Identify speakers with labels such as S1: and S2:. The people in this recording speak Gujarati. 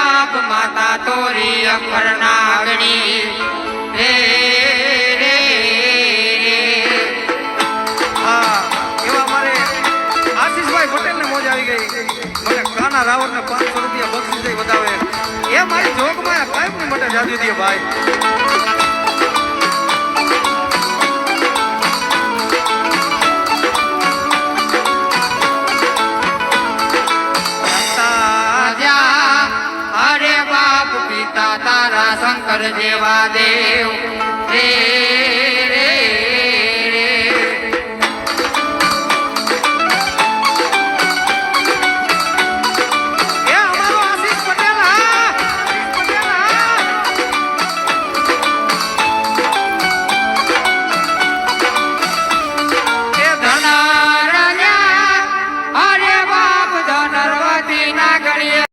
S1: અખરના માતા તોરી રે રે
S2: હા, એવા મારે આશીષભાઈ પટેલને મોજ આવી ગઈ. મને કાના રાવણને પાંચસો રૂપિયા બક્ષી દઈ વધાવે. એ મારી જોગમાં કાયમની માટે જાદુ દે ભાઈ.
S1: પિતા તારા શંકર જેવા દેવ